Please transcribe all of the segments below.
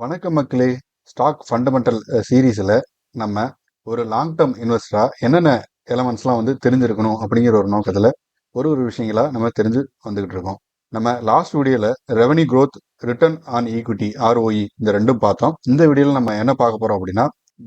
வணக்கம் மக்களே. Stock fundamental சீரீஸில் நம்ம ஒரு லாங் டேர்ம் இன்வெஸ்டராக என்னென்ன எலமெண்ட்ஸ்லாம் வந்து தெரிஞ்சிருக்கணும் அப்படிங்கிற ஒரு நோக்கத்தில் ஒரு ஒரு விஷயங்களாக நம்ம தெரிஞ்சு வந்துக்கிட்டு இருக்கோம். நம்ம லாஸ்ட் வீடியோவில் revenue growth return on equity ROE இந்த ரெண்டும் பார்த்தோம். இந்த வீடியோவில் நம்ம என்ன பார்க்க போகிறோம் அப்படின்னா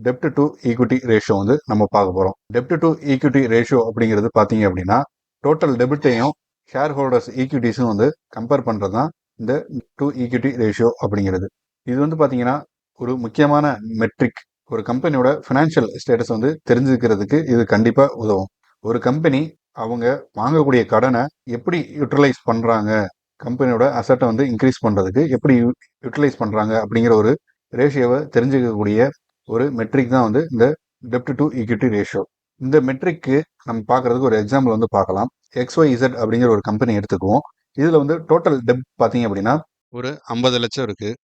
டெப்ட் டு ஈக்விட்டி ரேஷியோ வந்து நம்ம பார்க்க போகிறோம் டெப்ட் டு ஈக்விட்டி ரேஷியோ அப்படிங்கிறது பார்த்தீங்க அப்படின்னா டோட்டல் டெபிட்டையும் ஷேர் ஹோல்டர்ஸ் ஈக்விட்டிஸும் வந்து கம்பேர் பண்ணுறது தான் இந்த டூ ஈக்விட்டி ரேஷியோ அப்படிங்கிறது. இது வந்து பார்த்தீங்கன்னா ஒரு முக்கியமான மெட்ரிக் ஒரு கம்பெனியோட ஃபினான்ஷியல் ஸ்டேட்டஸ் வந்து தெரிஞ்சுக்கிறதுக்கு இது கண்டிப்பாக உதவும். ஒரு கம்பெனி அவங்க வாங்கக்கூடிய கடனை எப்படி யூட்டிலைஸ் பண்ணுறாங்க கம்பெனியோட அசட்டை வந்து இன்க்ரீஸ் பண்ணுறதுக்கு எப்படி யூட்டிலைஸ் பண்ணுறாங்க அப்படிங்கிற ஒரு ரேஷியோவை தெரிஞ்சுக்கக்கூடிய ஒரு மெட்ரிக் தான் வந்து இந்த டெப்ட் டு ஈக்விட்டி ரேஷியோ இந்த மெட்ரிக்கு நம்ம பார்க்கறதுக்கு ஒரு எக்ஸாம்பிள் வந்து பார்க்கலாம் எக்ஸ்ஒய் இசட் அப்படிங்கிற ஒரு கம்பெனி எடுத்துக்குவோம். இதில் வந்து டோட்டல் டெப்ட் பார்த்தீங்க அப்படின்னா ஒரு ஐம்பது லட்சம் இருக்குது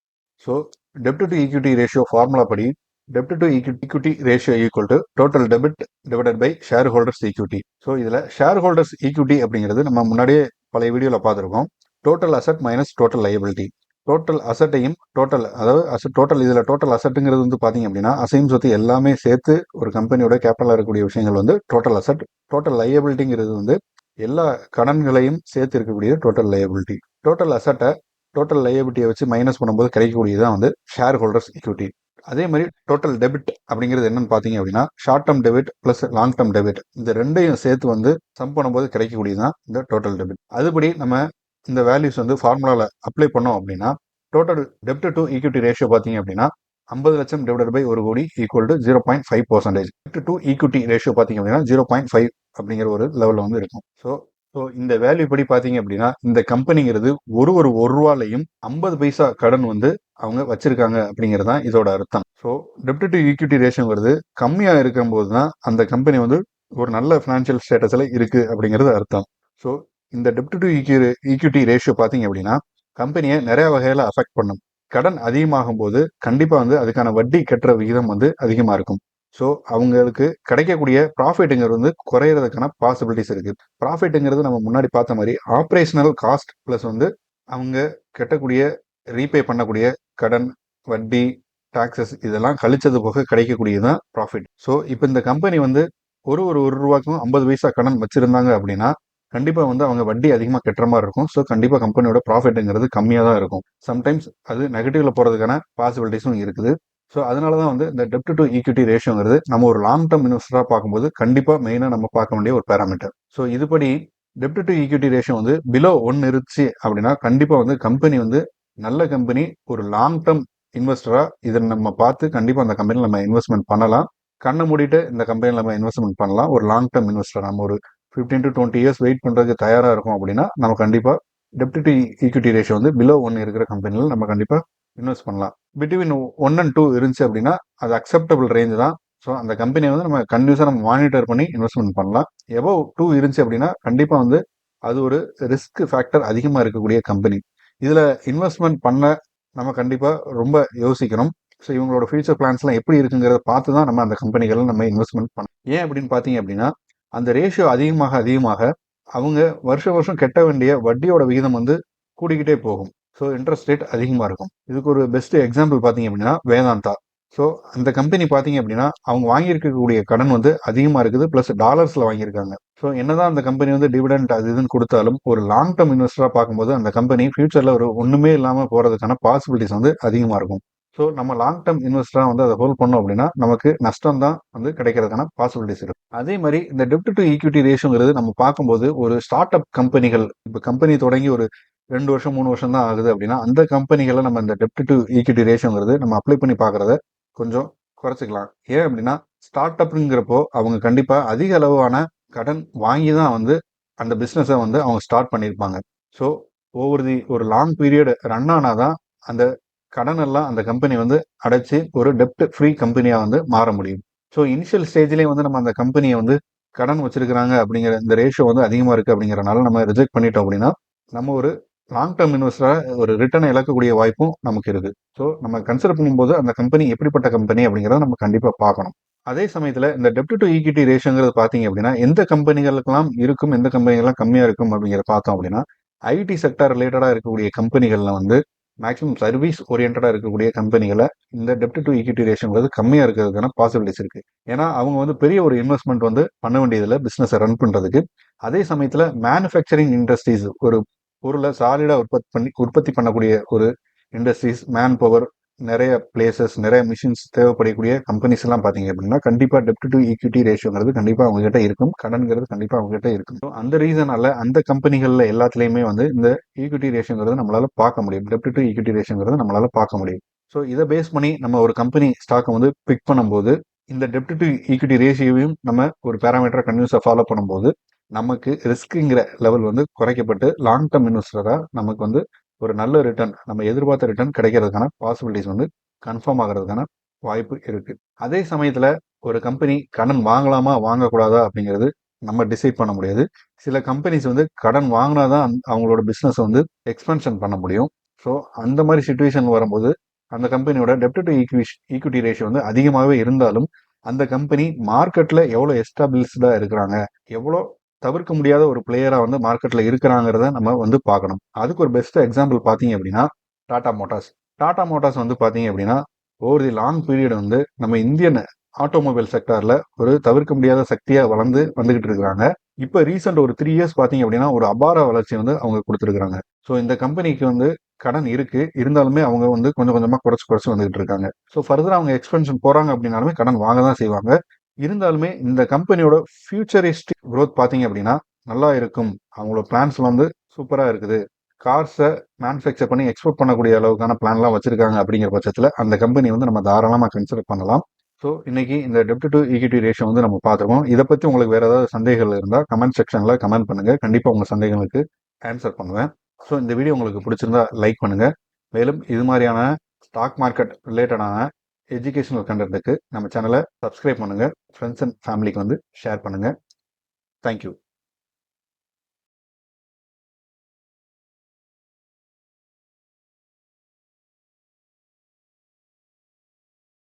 ஸோ டெப்ட் டு ஈக்விட்டி ரேஷியோ ஃபார்முலா படி டெப்ட் to equity ratio equal to total debit divided by share holders equity so இதில் ஷேர் ஹோல்டர்ஸ் ஈக்விட்டி அப்படிங்கிறது நம்ம முன்னாடியே பழைய வீடியோவில் பார்த்துருக்கோம். Total asset minus total liability total அசட்டையும் total அதாவது அசட் டோட்டல் இதில் டோட்டல் அசட்டுங்கிறது வந்து பார்த்தீங்க அப்படின்னா அசையும் சொத்து எல்லாமே சேர்த்து ஒரு கம்பெனியோட கேபிட்டலாக இருக்கக்கூடிய விஷயங்கள் வந்து டோட்டல் அசட் டோட்டல் லையபிலிட்டிங்கிறது வந்து எல்லா கடன்களையும் சேர்த்து இருக்கக்கூடிய டோட்டல் லையபிலிட்டி டோட்டல் அசட்டை டோட்டல் லையபிலிட்டியை வச்சு மைனஸ் பண்ணும்போது கிடைக்கக்கூடியது தான் வந்து ஷேர் ஹோல்டர்ஸ் ஈக்விட்டி அதே மாதிரி டோட்டல் டெபிட் அப்படிங்கிறது என்னன்னு பார்த்தீங்க அப்படின்னா short term debit plus long term debit இந்த ரெண்டையும் சேர்த்து வந்து சம் பண்ணும்போது கிடைக்கக்கூடியது தான் இந்த டோட்டல் டெபிட் அதுபடி நம்ம இந்த வேல்யூஸ் வந்து ஃபார்முலாவில் அப்ளை பண்ணோம் அப்படின்னா டோட்டல் டெப்ட் டு ஈக்விட்டி ரேஷியோ பார்த்தீங்க அப்படின்னா ஐம்பது லட்சம் டிவைடட் பை ஒரு கோடி equal to zero point five percentage dept to equity ratio பார்த்தீங்க அப்படின்னா ஜீரோ பாயிண்ட் ஃபைவ் அப்படிங்கிற ஒரு லெவலில் வந்து இருக்கும். ஸோ ஸோ இந்த வேல்யூ படி பார்த்தீங்க அப்படின்னா இந்த கம்பெனிங்கிறது ஒரு ஒரு ஒரு ரூபாலையும் ஐம்பது பைசா கடன் வந்து அவங்க வச்சிருக்காங்க அப்படிங்கிறது தான் இதோட அர்த்தம். ஸோ டெப்ட் டு ஈக்விட்டி ரேஷியோங்கிறது கம்மியாக இருக்கும்போது தான் அந்த கம்பெனி வந்து ஒரு நல்ல ஃபினான்ஷியல் ஸ்டேட்டஸில் இருக்கு அப்படிங்கிறது அர்த்தம். ஸோ இந்த டெப்ட் டு ஈக்விட்டி ரேஷியோ பார்த்தீங்க அப்படின்னா கம்பெனியை நிறைய வகையில் அஃபெக்ட் பண்ணும். கடன் அதிகமாகும் போது கண்டிப்பாக வந்து அதுக்கான வட்டி கட்டுற விகிதம் வந்து அதிகமாக இருக்கும். ஸோ அவங்களுக்கு கிடைக்கக்கூடிய ப்ராஃபிட்டுங்கிறது வந்து குறையிறதுக்கான பாசிபிலிட்டிஸ் இருக்குது ப்ராஃபிட்டுங்கிறது நம்ம முன்னாடி பார்த்த மாதிரி ஆப்ரேஷனல் காஸ்ட் ப்ளஸ் வந்து அவங்க கெட்டக்கூடிய ரீபே பண்ணக்கூடிய கடன் வட்டி டாக்ஸஸ் இதெல்லாம் கழிச்சது போக கிடைக்கக்கூடியது தான் ப்ராஃபிட் ஸோ இப்போ இந்த கம்பெனி வந்து ஒரு ஒரு ஒரு ரூபாய்க்கும் ஐம்பது பைசா கடன் வச்சிருந்தாங்க அப்படின்னா கண்டிப்பாக வந்து அவங்க வட்டி அதிகமாக கெட்டுற மாதிரி இருக்கும். ஸோ கண்டிப்பாக கம்பெனியோட ப்ராஃபிட்டுங்கிறது கம்மியாக தான் இருக்கும். சம்டைம்ஸ் அது நெகட்டிவ்ல போகிறதுக்கான பாசிபிலிட்டிஸும் இருக்குது. ஸோ அதனால தான் வந்து இந்த டெப்ட் டு ஈக்விட்டி ரேஷியோங்கிறது நம்ம ஒரு லாங் டேர்ம் இன்வெஸ்டராக பார்க்கும்போது கண்டிப்பாக மெயினாக நம்ம பார்க்க வேண்டிய ஒரு பேராமீட்டர் ஸோ இதுபடி டெப்ட் டு ஈக்விட்டி ரேஷியோ வந்து பிலோ ஒன் இருந்துச்சு அப்படின்னா கண்டிப்பாக வந்து கம்பெனி வந்து நல்ல கம்பெனி ஒரு லாங் டேர்ம் இன்வெஸ்டராக இதை நம்ம பார்த்து கண்டிப்பாக அந்த கம்பெனியில் நம்ம இன்வெஸ்ட்மெண்ட் பண்ணலாம். கண்ணை மூடிட்டு இந்த கம்பெனியில் நம்ம இன்வெஸ்ட்மெண்ட் பண்ணலாம். ஒரு லாங் டேர்ம் இன்வெஸ்டர் நம்ம ஒரு fifteen to twenty years wait பண்ணுறதுக்கு தயாராக இருக்கும் அப்படின்னா நம்ம கண்டிப்பாக டெப்ட் டு ஈக்விட்டி ரேஷியோ வந்து பிலோ ஒன் இருக்கிற கம்பெனியில் நம்ம கண்டிப்பாக இன்வெஸ்ட் பண்ணலாம். பிட்வீன் ஒன் அண்ட் டூ இருந்துச்சு அப்படின்னா அது அக்செப்டபிள் ரேஞ்ச் தான். ஸோ அந்த கம்பெனியை வந்து நம்ம கன்யூஸாக நம்ம மானிட்டர் பண்ணி இன்வெஸ்ட்மெண்ட் பண்ணலாம். எபோவ் டூ இருந்துச்சு அப்படின்னா கண்டிப்பாக வந்து அது ஒரு ரிஸ்க் ஃபேக்டர் அதிகமாக இருக்கக்கூடிய கம்பெனி இதில் இன்வெஸ்ட்மெண்ட் பண்ண நம்ம கண்டிப்பாக ரொம்ப யோசிக்கணும். ஸோ இவங்களோட ஃபியூச்சர் பிளான்ஸ்லாம் எப்படி இருக்குங்கிறத பார்த்து தான் நம்ம அந்த கம்பெனிகளை நம்ம இன்வெஸ்ட்மெண்ட் பண்ணணும் ஏன் அப்படின்னு பார்த்தீங்க அப்படின்னா அந்த ரேஷியோ அதிகமாக அதிகமாக அவங்க வருஷம் வருஷம் கெட்ட வேண்டிய வட்டியோட விகிதம் வந்து கூடிக்கிட்டே போகும். ஸோ இன்ட்ரெஸ்ட் ரேட் அதிகமாக இருக்கும். இதுக்கு ஒரு பெஸ்ட் எக்ஸாம்பிள் பார்த்தீங்க அப்படின்னா வேதாந்தா. ஸோ அந்த கம்பெனி பார்த்தீங்க அப்படின்னா அவங்க வாங்கியிருக்கக்கூடிய கடன் வந்து அதிகமாக இருக்குது ப்ளஸ் டாலர்ஸில் வாங்கியிருக்காங்க. ஸோ என்னதான் அந்த கம்பெனி வந்து டிவிடெண்ட் அது இதுன்னு கொடுத்தாலும் ஒரு லாங் டேர்ம் இன்வெஸ்டராக பார்க்கும்போது அந்த கம்பெனி ஃபியூச்சரில் ஒரு ஒன்றுமே இல்லாமல் போகிறதுக்கான பாசிபிலிட்டிஸ் வந்து அதிகமாக இருக்கும். ஸோ நம்ம லாங் டேர்ம் இன்வெஸ்டராக வந்து அதை ஹோல்ட் பண்ணோம் அப்படின்னா நமக்கு நஷ்டம் தான் வந்து கிடைக்கிறதுக்கான பாசிபிலிட்டிஸ் இருக்கு. அதே மாதிரி இந்த டெப்ட் டு ஈக்விட்டி ரேஷியோங்கிறது நம்ம பார்க்கும்போது ஒரு ஸ்டார்ட் அப் கம்பெனிகள் இப்போ கம்பெனி தொடங்கி ஒரு ரெண்டு வருஷம் மூணு வருஷம் தான் ஆகுது அப்படின்னா அந்த கம்பெனிகளை நம்ம இந்த டெப்ட் டு ஈக்விட்டி ரேஷியோங்கிறது நம்ம அப்ளை பண்ணி பார்க்கறத கொஞ்சம் குறைச்சிக்கலாம். ஏன் அப்படின்னா ஸ்டார்ட் அப்புங்கிறப்போ அவங்க கண்டிப்பாக அதிக அளவான கடன் வாங்கி தான் வந்து அந்த பிஸ்னஸை வந்து அவங்க ஸ்டார்ட் பண்ணியிருப்பாங்க. ஸோ ஒவ்வொரு தி ஒரு லாங் பீரியட் ரன் ஆனால் தான் அந்த கடன் எல்லாம் அந்த கம்பெனி வந்து அடைச்சி ஒரு டெப்ட் ஃப்ரீ கம்பெனியாக வந்து மாற முடியும். ஸோ இனிஷியல் ஸ்டேஜ்லேயே வந்து நம்ம அந்த கம்பெனியை வந்து கடன் வச்சிருக்கிறாங்க அப்படிங்கிற இந்த ரேஷியோ வந்து அதிகமாக இருக்குது அப்படிங்கிறனால நம்ம ரிஜெக்ட் பண்ணிட்டோம் அப்படின்னா நம்ம ஒரு லாங் டேர்ம் இன்வெஸ்டராக ஒரு ரிட்டர்னை இழக்கக்கூடிய வாய்ப்பும் நமக்கு இருக்குது ஸோ நம்ம கன்சிடர் பண்ணும்போது அந்த கம்பெனி எப்படிப்பட்ட கம்பெனி அப்படிங்கிறத நம்ம கண்டிப்பாக பார்க்கணும். அதே சமயத்தில் இந்த டெப்ட் டு ஈக்விட்டி ரேஷியோங்கிறது பார்த்தீங்க அப்படின்னா எந்த கம்பெனிகளுக்கெல்லாம் இருக்கும் எந்த கம்பெனிகள்லாம் கம்மியாக இருக்கும் அப்படிங்கிறத பார்த்தோம் அப்படின்னா ஐடி செக்டர் ரிலேட்டடாக இருக்கக்கூடிய கம்பெனிகளில் வந்து மேக்ஸிமம் சர்வீஸ் ஓரியன்டாக இருக்கக்கூடிய கம்பெனிகளை இந்த டெப்ட் டு ஈக்விட்டி ரேஷியோங்கிறது கம்மியாக இருக்கிறதுக்கான பாசிபிலிட்டிஸ் இருக்குது ஏன்னா அவங்க வந்து பெரிய ஒரு இன்வெஸ்ட்மெண்ட் வந்து பண்ண வேண்டியதில்லை பிஸ்னஸை ரன் பண்ணுறதுக்கு அதே சமயத்தில் மேனுஃபேக்சரிங் இண்டஸ்ட்ரீஸ் ஒரு பொருளை சாலிடாக உற்பத்தி பண்ணி உற்பத்தி பண்ணக்கூடிய ஒரு இண்டஸ்ட்ரீஸ் மேன் பவர் நிறைய பிளேசஸ் நிறைய மிஷின்ஸ் தேவைப்படக்கூடிய கம்பெனிஸ் எல்லாம் பார்த்தீங்க அப்படின்னா கண்டிப்பாக டெப்ட் டு ஈக்விட்டி ரேஷியோங்கிறது கண்டிப்பாக அவங்ககிட்ட இருக்கும். கடன்கிறது கண்டிப்பாக அவங்ககிட்ட இருக்கும். அந்த ரீசனால அந்த கம்பெனிகளில் எல்லாத்துலேயுமே வந்து இந்த ஈக்விட்டி ரேஷியோங்கிறது நம்மளால பார்க்க முடியும். டெப்ட் டு ஈக்விட்டி ரேஷியோங்கிறது நம்மளால பார்க்க முடியும். ஸோ இதை பேஸ் பண்ணி நம்ம ஒரு கம்பெனி ஸ்டாக்கை வந்து பிக் பண்ணும்போது இந்த டெப்ட் டு ஈக்விட்டி ரேஷியோவையும் நம்ம ஒரு பேராமீட்டரை கன்யூஸாக ஃபாலோ பண்ணும்போது நமக்கு ரிஸ்க்குங்கிற லெவல் வந்து குறைக்கப்பட்டு லாங் டேர்ம் இன்வெஸ்டராக நமக்கு வந்து ஒரு நல்ல ரிட்டர்ன் நம்ம எதிர்பார்த்த ரிட்டர்ன் கிடைக்கிறதுக்கான பாசிபிலிட்டிஸ் வந்து கன்ஃபார்ம் ஆகிறதுக்கான வாய்ப்பு இருக்குது அதே சமயத்தில் ஒரு கம்பெனி கடன் வாங்கலாமா வாங்கக்கூடாதா அப்படிங்கிறது நம்ம டிசைட் பண்ண முடியாது. சில கம்பெனிஸ் வந்து கடன் வாங்கினா தான் அவங்களோட பிஸ்னஸ் வந்து எக்ஸ்பென்ஷன் பண்ண முடியும். ஸோ அந்த மாதிரி சுச்சுவேஷன் வரும்போது அந்த கம்பெனியோட டெப்ட் டு ஈக்விட்டி ரேஷியோ வந்து அதிகமாகவே இருந்தாலும் அந்த கம்பெனி மார்க்கெட்டில் எவ்வளோ எஸ்டாபிளிஷ்டாக இருக்கிறாங்க எவ்வளோ தவிர்க்க முடியாத ஒரு பிளேயராக வந்து மார்க்கெட்டில் இருக்கிறாங்கிறத நம்ம வந்து பார்க்கணும். அதுக்கு ஒரு பெஸ்ட் எக்ஸாம்பிள் பார்த்தீங்க அப்படின்னா டாடா மோட்டார்ஸ் டாடா மோட்டார்ஸ் வந்து பார்த்தீங்க அப்படின்னா ஓவர் தி லாங் பீரியட் வந்து நம்ம இந்தியன் ஆட்டோமொபைல் செக்டாரில் ஒரு தவிர்க்க முடியாத சக்தியா வளர்ந்து வந்துகிட்டு இருக்கிறாங்க. இப்போ ரீசெண்ட் ஒரு த்ரீ இயர்ஸ் பார்த்தீங்க அப்படின்னா ஒரு அபார வளர்ச்சி வந்து அவங்க கொடுத்துருக்காங்க ஸோ இந்த கம்பெனிக்கு வந்து கடன் இருக்கு. இருந்தாலுமே அவங்க வந்து கொஞ்சம் கொஞ்சமாக குறைச்சு குறைச்சு வந்துகிட்டு இருக்காங்க. ஸோ ஃபர்தர் அவங்க எக்ஸ்பென்ஷன் போறாங்க அப்படின்னாலுமே கடன் வாங்க தான் செய்வாங்க. இருந்தாலுமே இந்த கம்பெனியோட ஃபியூச்சரிஸ்டிக் க்ரோத் பார்த்தீங்க அப்படின்னா நல்லா இருக்கும். அவங்களோட பிளான்ஸ்லாம் வந்து சூப்பராக இருக்குது. கார்ஸை மேனுஃபேக்சர் பண்ணி எக்ஸ்போர்ட் பண்ணக்கூடிய அளவுக்கான பிளான்லாம் வச்சிருக்காங்க அப்படிங்கிற பட்சத்தில் அந்த கம்பெனி வந்து நம்ம தாராளமாக கன்சிடர் பண்ணலாம். ஸோ இன்னைக்கு இந்த டெப்ட் டு ஈக்விட்டி ரேஷியோ வந்து நம்ம பார்த்துருக்கோம். இதை பற்றி உங்களுக்கு வேறு ஏதாவது சந்தேகங்கள் இருந்தால் கமெண்ட் செக்ஷனில் கமெண்ட் பண்ணுங்கள் கண்டிப்பாக உங்கள் சந்தேகங்களுக்கு ஆன்சர் பண்ணுவேன். ஸோ இந்த வீடியோ உங்களுக்கு பிடிச்சிருந்தா லைக் பண்ணுங்கள் மேலும் இது மாதிரியான ஸ்டாக் மார்க்கெட் ரிலேட்டடான எஜுகேஷனல் கண்டென்ட்டுக்கு நம்ம சேனலை சப்ஸ்கிரைப் பண்ணுங்கள் ஃப்ரெண்ட்ஸ் அண்ட் ஃபேமிலிக்கு வந்து ஷேர் பண்ணுங்கள் தேங்க்யூ